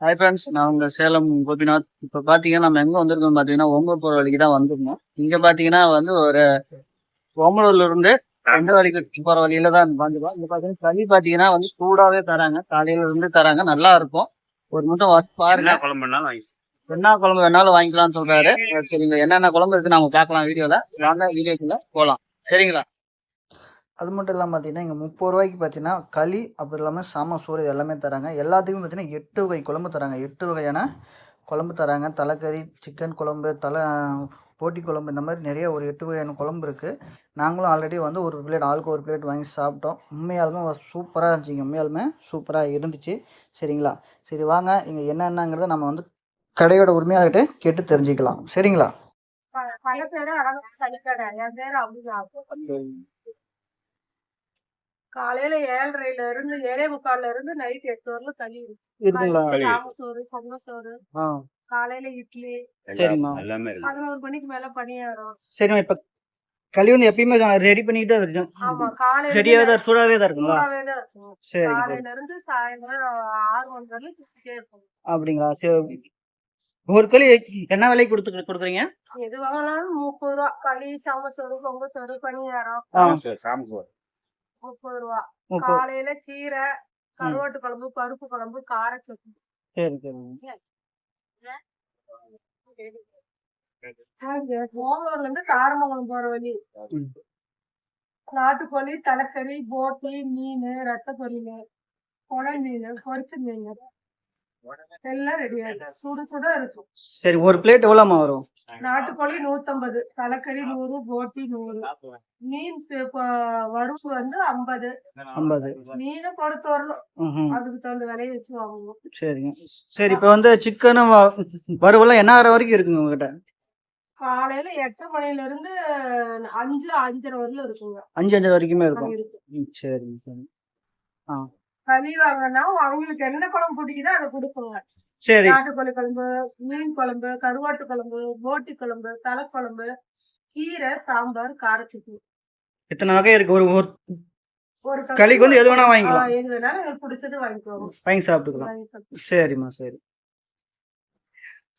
Hi friends நான் உங்கள் சேலம் கோபிநாத். இப்போ பார்த்தீங்கன்னா நம்ம எங்கே வந்திருக்கோம் பார்த்தீங்கன்னா ஓம்பூர் போகிற வழிக்கு தான் வந்திருந்தோம். இங்கே பார்த்தீங்கன்னா வந்து ஒரு ஓமலூர்ல இருந்து எந்த வழிக்கு போகிற வழியில தான் வந்துருக்கோம். இங்கே பார்த்தீங்கன்னா களி பார்த்தீங்கன்னா வந்து சூடாகவே தராங்க. காலையில இருந்து தராங்க. நல்லா இருக்கும். ஒரு மட்டும் பாருங்க. என்ன குழம்புனாலும் வாங்கி என்ன குழம்பு வேணாலும் வாங்கிக்கலாம்னு சொல்றாரு. சரிங்க என்னென்ன குழம்பு இருக்கு நம்ம பார்க்கலாம் வீடியோல. வாங்க வீடியோக்குள்ள போகலாம் சரிங்களா? அது மட்டும் இல்லாமல் பார்த்தீங்கன்னா இங்கே முப்பது ரூபாய்க்கு பார்த்தீங்கன்னா களி அப்புறம் இல்லாமல் சாம சோறு இது எல்லாமே தராங்க. எல்லாத்துக்குமே பார்த்தீங்கன்னா எட்டு வகை குழம்பு தராங்க. எட்டு வகையான குழம்பு தராங்க. தலைக்கறி சிக்கன் குழம்பு தலை போட்டி குழம்பு இந்த மாதிரி நிறைய ஒரு எட்டு வகையான குழம்பு இருக்குது நாங்களும் ஆல்ரெடி வந்து ஒரு பிளேட் ஆளுக்கு ஒரு பிளேட் வாங்கி சாப்பிட்டோம். உண்மையாலுமே சூப்பராக இருந்துச்சுங்க. உண்மையாலுமே சூப்பராக இருந்துச்சு. சரிங்களா? சரி வாங்க. இங்கே என்னென்னங்கிறத நம்ம வந்து கடையோட உரிமையாளர்கிட்ட கேட்டு தெரிஞ்சுக்கலாம். சரிங்களா? பல பேரு அழகா தனிக்கடை என் பேரு அபிஜா காலையில ஏழரைல இருந்து ஏழே முக்கால்ல இருந்து நைட் எட்டு வரலும் தள்ளி இருக்குங்களா களி. சோறு பொங்கல் சோறு காலையில இட்லி. பதினோரு மணிக்கு மேல பணியாரம். சரிம்மா இப்போ களி வந்து எப்பயுமே ரெடி பண்ணிக்கிட்டு தான் இருக்கும் ஆமா காலையில இருந்து தான் சூடாகவே தான் இருக்குங்களா? சூடாவே தான் இருக்கும். சரி சரி. காலையில இருந்து சாயந்தரம் ஆறு மணி இருக்கும் அப்படிங்களா? சரி. ஒரு களி என்ன விலைக்கு கொடுத்து கொடுக்குறீங்க? எது வாங்கினாலும் முப்பது ரூபா. களி சாம சோறு பொங்கல் சோறு பணியாரம். சாம்சோர், சாம்சோர். முப்பது ரூபா காலையில கீரை கருவாட்டு குழம்பு பருப்பு குழம்பு கார சட்னி. சரி சரி. ஓமலூர்ல இருந்து தாரமங்கலம் போற வழி. நாட்டுக்கோழி தலைக்கறி போட்டி மீன் ரத்த பொரியல் கொலை மீன் பொரிச்ச மீன். எல்லாம் ரெடி ஆயிடும் சுட சுட இருக்கும். சரி ஒரு பிளேட் எவ்வளோம்மா வரும்? நாட்டுக்கோழி நூத்தம்பது தலைக்கறி நூறு போட்டி நூறு. மீன் வறுப்பு வந்து ஐம்பது. ஐம்பது. மீனை பொறுத்து வரணும். ம் அதுக்கு தகுந்த விலையை வச்சு வாங்குவோம். சரிங்க. சரி இப்போ வந்து சிக்கனும் வறுவலாம் என்ன வரைக்கும் இருக்குங்க உங்ககிட்ட? காலையில எட்டு மணில இருந்து அஞ்சு அஞ்சரை வரலும் இருக்குங்க. அஞ்சு அஞ்சு வரைக்குமே இருக்கும். சரிங்க சரி கறி வாங்கினா அவங்களுக்கு என்ன குழம்பு பிடிக்குதோ அதை கொடுப்போங்க. சரி. நாட்டுக்கோழி குழம்பு மீன் குழம்பு கருவாட்டு குழம்பு போட்டி குழம்பு தலைக்குழம்பு கீரை சாம்பார் காரச்சட்னி. இத்தனை வகை இருக்கு. ஒரு ஒரு களிக்கு வந்து எது வேணா வாங்கிக்கலாம். எது வேணாலும் பிடிச்சது வாங்கிக்கோங்க. வாங்கி சாப்பிட்டுக்கலாம். சரிம்மா சரி.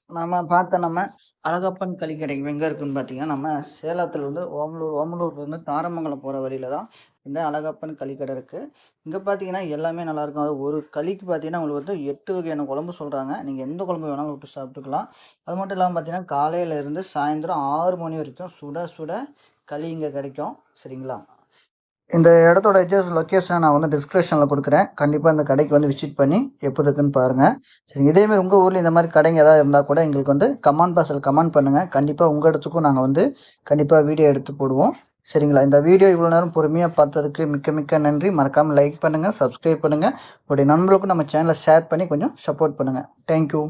நம்ம பார்த்த நம்ம அழகப்பன் களி எங்கே இருக்குன்னு பார்த்தீங்கன்னா நம்ம சேலத்தில் இருந்து ஓமலூர் ஓமலூர்லேருந்து தாரமங்கலம் போகிற வழியில தான் இந்த அழகப்பன் களிக்கடை இருக்குது இங்கே பார்த்தீங்கன்னா எல்லாமே நல்லாயிருக்கும் அது ஒரு களிக்கு பார்த்தீங்கன்னா உங்களுக்கு வந்து எட்டு வகையான குழம்பு சொல்கிறாங்க நீங்கள் எந்த குழம்பு வேணாலும் விட்டு சாப்பிட்டுக்கலாம். அது மட்டும் இல்லாமல் பார்த்தீங்கன்னா காலையிலேருந்து சாயந்தரம் ஆறு மணி வரைக்கும் சுட சுட களி இங்கே கிடைக்கும். சரிங்களா? இந்த இடத்தோட அட்ரஸ் லொக்கேஷனை நான் வந்து டிஸ்கிரிப்ஷனில் கொடுக்குறேன். கண்டிப்பாக இந்த கடைக்கு வந்து விசிட் பண்ணி எப்போ இருக்குன்னு பாருங்கள் சரி இதேமாரி உங்கள் ஊரில் இந்த மாதிரி கடைங்க ஏதாவது இருந்தால் கூட எங்களுக்கு வந்து கமெண்ட் பாக்ஸில் கமெண்ட் பண்ணுங்கள் கண்டிப்பாக உங்கள் இடத்துக்கும் நாங்கள் வந்து கண்டிப்பாக வீடியோ எடுத்து போடுவோம். சரிங்களா? இந்த வீடியோ இவ்வளோ நேரம் பொறுமையாக பார்த்ததுக்கு மிக்க மிக்க நன்றி. மறக்காமல் லைக் பண்ணுங்கள் சப்ஸ்கிரைப் பண்ணுங்கள் உங்களுடைய நண்பர்களுக்கும் நம்ம சேனலை ஷேர் பண்ணி கொஞ்சம் சப்போர்ட் பண்ணுங்கள் தேங்க்யூ